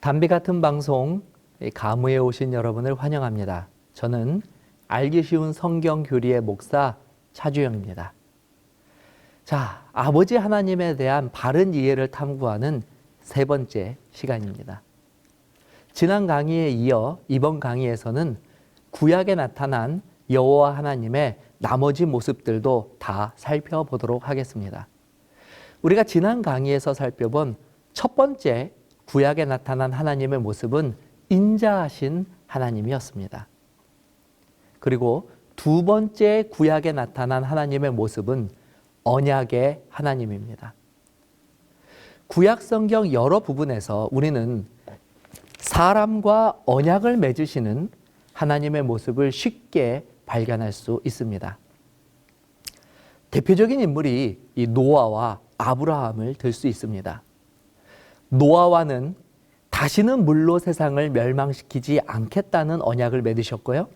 담비 같은 방송 가무에 오신 여러분을 환영합니다. 저는 알기 쉬운 성경 교리의 목사 차주영입니다. 자, 아버지 하나님에 대한 바른 이해를 탐구하는 세 번째 시간입니다. 지난 강의에 이어 이번 강의에서는 구약에 나타난 여호와 하나님의 나머지 모습들도 다 살펴보도록 하겠습니다. 우리가 지난 강의에서 살펴본 첫 번째 구약에 나타난 하나님의 모습은 인자하신 하나님이었습니다. 그리고 두 번째 구약에 나타난 하나님의 모습은 언약의 하나님입니다. 구약 성경 여러 부분에서 우리는 사람과 언약을 맺으시는 하나님의 모습을 쉽게 발견할 수 있습니다. 대표적인 인물이 이 노아와 아브라함을 들 수 있습니다. 노아와는 다시는 물로 세상을 멸망시키지 않겠다는 언약을 맺으셨고요.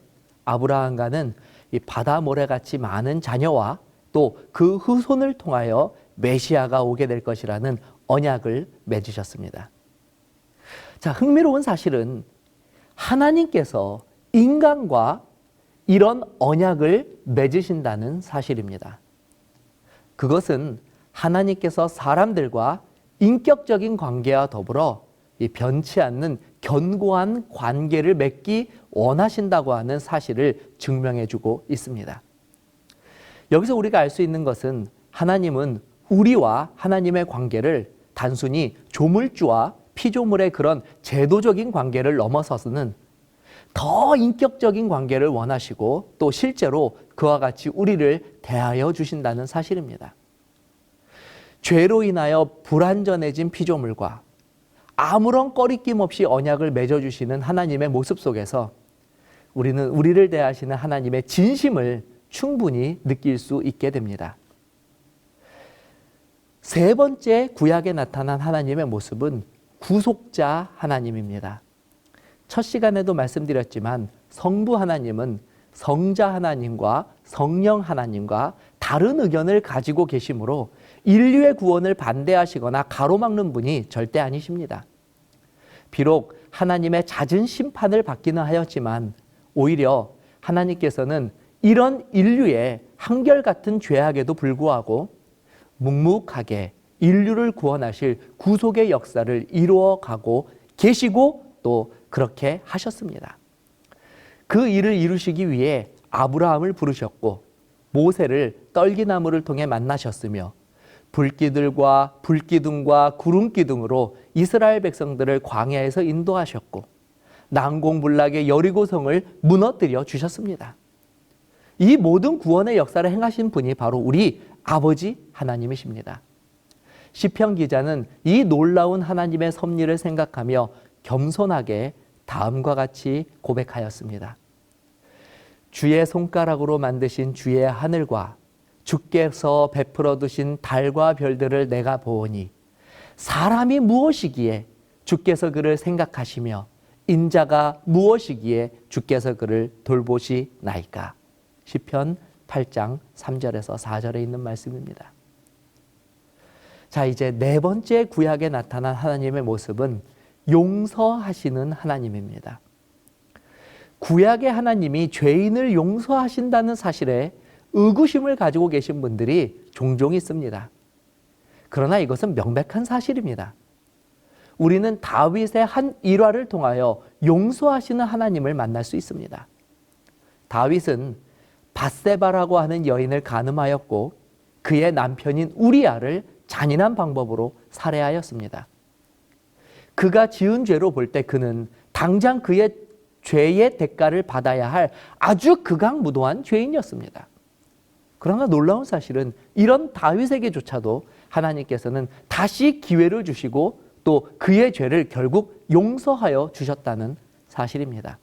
아브라함과는 이 바다 모래같이 많은 자녀와 또 그 후손을 통하여 메시아가 오게 될 것이라는 언약을 맺으셨습니다. 자, 흥미로운 사실은 하나님께서 인간과 이런 언약을 맺으신다는 사실입니다. 그것은 하나님께서 사람들과 인격적인 관계와 더불어 이 변치 않는 견고한 관계를 맺기 원하신다고 하는 사실을 증명해 주고 있습니다. 여기서 우리가 알 수 있는 것은 하나님은 우리와 하나님의 관계를 단순히 조물주와 피조물의 그런 제도적인 관계를 넘어서서는 더 인격적인 관계를 원하시고 또 실제로 그와 같이 우리를 대하여 주신다는 사실입니다. 죄로 인하여 불완전해진 피조물과 아무런 꺼리낌 없이 언약을 맺어주시는 하나님의 모습 속에서 우리는 우리를 대하시는 하나님의 진심을 충분히 느낄 수 있게 됩니다. 세 번째 구약에 나타난 하나님의 모습은 구속자 하나님입니다. 첫 시간에도 말씀드렸지만 성부 하나님은 성자 하나님과 성령 하나님과 다른 의견을 가지고 계시므로 인류의 구원을 반대하시거나 가로막는 분이 절대 아니십니다. 비록 하나님의 잦은 심판을 받기는 하였지만 오히려 하나님께서는 이런 인류의 한결같은 죄악에도 불구하고 묵묵하게 인류를 구원하실 구속의 역사를 이루어 가고 계시고 또 그렇게 하셨습니다. 그 일을 이루시기 위해 아브라함을 부르셨고 모세를 떨기나무를 통해 만나셨으며 불기들과 불기둥과 구름기둥으로 이스라엘 백성들을 광야에서 인도하셨고 난공불락의 여리고성을 무너뜨려 주셨습니다. 이 모든 구원의 역사를 행하신 분이 바로 우리 아버지 하나님이십니다. 시편 기자는 이 놀라운 하나님의 섭리를 생각하며 겸손하게 다음과 같이 고백하였습니다. 주의 손가락으로 만드신 주의 하늘과 주께서 베풀어 두신 달과 별들을 내가 보오니 사람이 무엇이기에 주께서 그를 생각하시며 인자가 무엇이기에 주께서 그를 돌보시나이까. 시편 8장 3절에서 4절에 있는 말씀입니다. 자, 이제 네 번째 구약에 나타난 하나님의 모습은 용서하시는 하나님입니다. 구약의 하나님이 죄인을 용서하신다는 사실에 의구심을 가지고 계신 분들이 종종 있습니다. 그러나 이것은 명백한 사실입니다. 우리는 다윗의 한 일화를 통하여 용서하시는 하나님을 만날 수 있습니다. 다윗은 바세바라고 하는 여인을 간음하였고 그의 남편인 우리아를 잔인한 방법으로 살해하였습니다. 그가 지은 죄로 볼 때 그는 당장 그의 죄의 대가를 받아야 할 아주 극악무도한 죄인이었습니다. 그러나 놀라운 사실은 이런 다윗에게조차도 하나님께서는 다시 기회를 주시고 또 그의 죄를 결국 용서하여 주셨다는 사실입니다.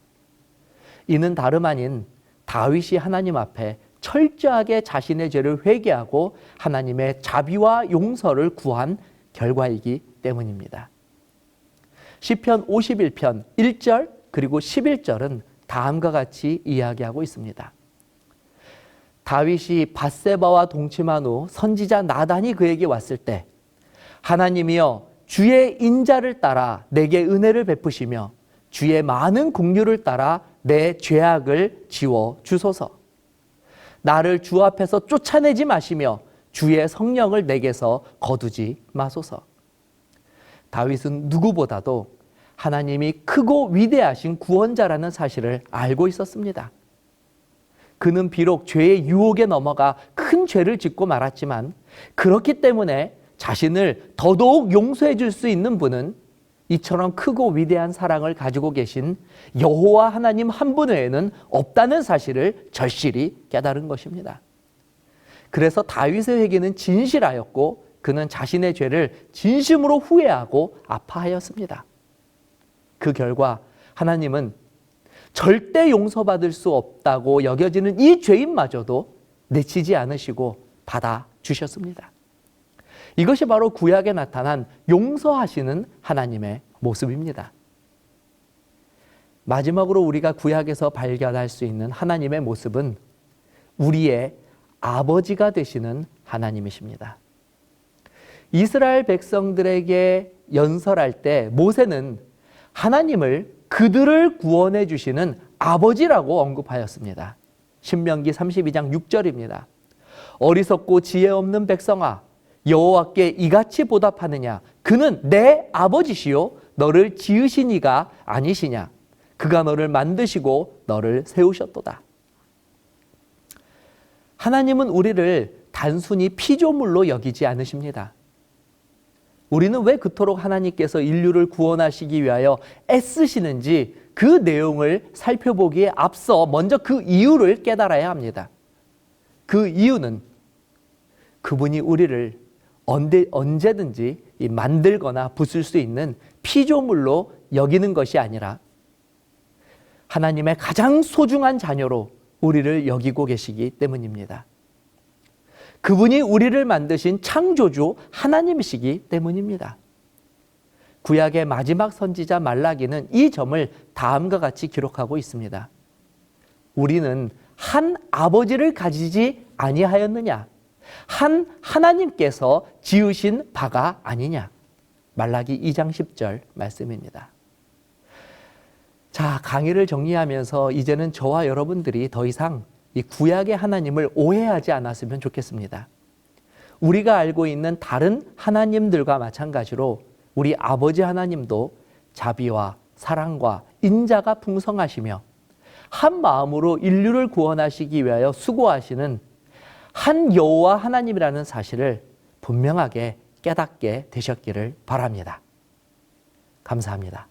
이는 다름 아닌 다윗이 하나님 앞에 철저하게 자신의 죄를 회개하고 하나님의 자비와 용서를 구한 결과이기 때문입니다. 시편 51편 1절 그리고 11절은 다음과 같이 이야기하고 있습니다. 다윗이 바세바와 동침한 후 선지자 나단이 그에게 왔을 때 하나님이여 주의 인자를 따라 내게 은혜를 베푸시며 주의 많은 국류를 따라 내 죄악을 지워 주소서. 나를 주 앞에서 쫓아내지 마시며 주의 성령을 내게서 거두지 마소서. 다윗은 누구보다도 하나님이 크고 위대하신 구원자라는 사실을 알고 있었습니다. 그는 비록 죄의 유혹에 넘어가 큰 죄를 짓고 말았지만 그렇기 때문에 자신을 더더욱 용서해 줄 수 있는 분은 이처럼 크고 위대한 사랑을 가지고 계신 여호와 하나님 한 분 외에는 없다는 사실을 절실히 깨달은 것입니다. 그래서 다윗의 회개는 진실하였고 그는 자신의 죄를 진심으로 후회하고 아파하였습니다. 그 결과 하나님은 절대 용서받을 수 없다고 여겨지는 이 죄인마저도 내치지 않으시고 받아 주셨습니다. 이것이 바로 구약에 나타난 용서하시는 하나님의 모습입니다. 마지막으로 우리가 구약에서 발견할 수 있는 하나님의 모습은 우리의 아버지가 되시는 하나님이십니다. 이스라엘 백성들에게 연설할 때 모세는 하나님을 그들을 구원해 주시는 아버지라고 언급하였습니다. 신명기 32장 6절입니다. 어리석고 지혜 없는 백성아 여호와께 이같이 보답하느냐 그는 내 아버지시요 너를 지으신 이가 아니시냐 그가 너를 만드시고 너를 세우셨도다. 하나님은 우리를 단순히 피조물로 여기지 않으십니다. 우리는 왜 그토록 하나님께서 인류를 구원하시기 위하여 애쓰시는지 그 내용을 살펴보기에 앞서 먼저 그 이유를 깨달아야 합니다. 그 이유는 그분이 우리를 언제, 언제든지 만들거나 부술 수 있는 피조물로 여기는 것이 아니라 하나님의 가장 소중한 자녀로 우리를 여기고 계시기 때문입니다. 그분이 우리를 만드신 창조주 하나님이시기 때문입니다. 구약의 마지막 선지자 말라기는 이 점을 다음과 같이 기록하고 있습니다. 우리는 한 아버지를 가지지 아니하였느냐? 한 하나님께서 지으신 바가 아니냐? 말라기 2장 10절 말씀입니다. 자, 강의를 정리하면서 이제는 저와 여러분들이 더 이상 이 구약의 하나님을 오해하지 않았으면 좋겠습니다. 우리가 알고 있는 다른 하나님들과 마찬가지로 우리 아버지 하나님도 자비와 사랑과 인자가 풍성하시며 한 마음으로 인류를 구원하시기 위하여 수고하시는 한 여호와 하나님이라는 사실을 분명하게 깨닫게 되셨기를 바랍니다. 감사합니다.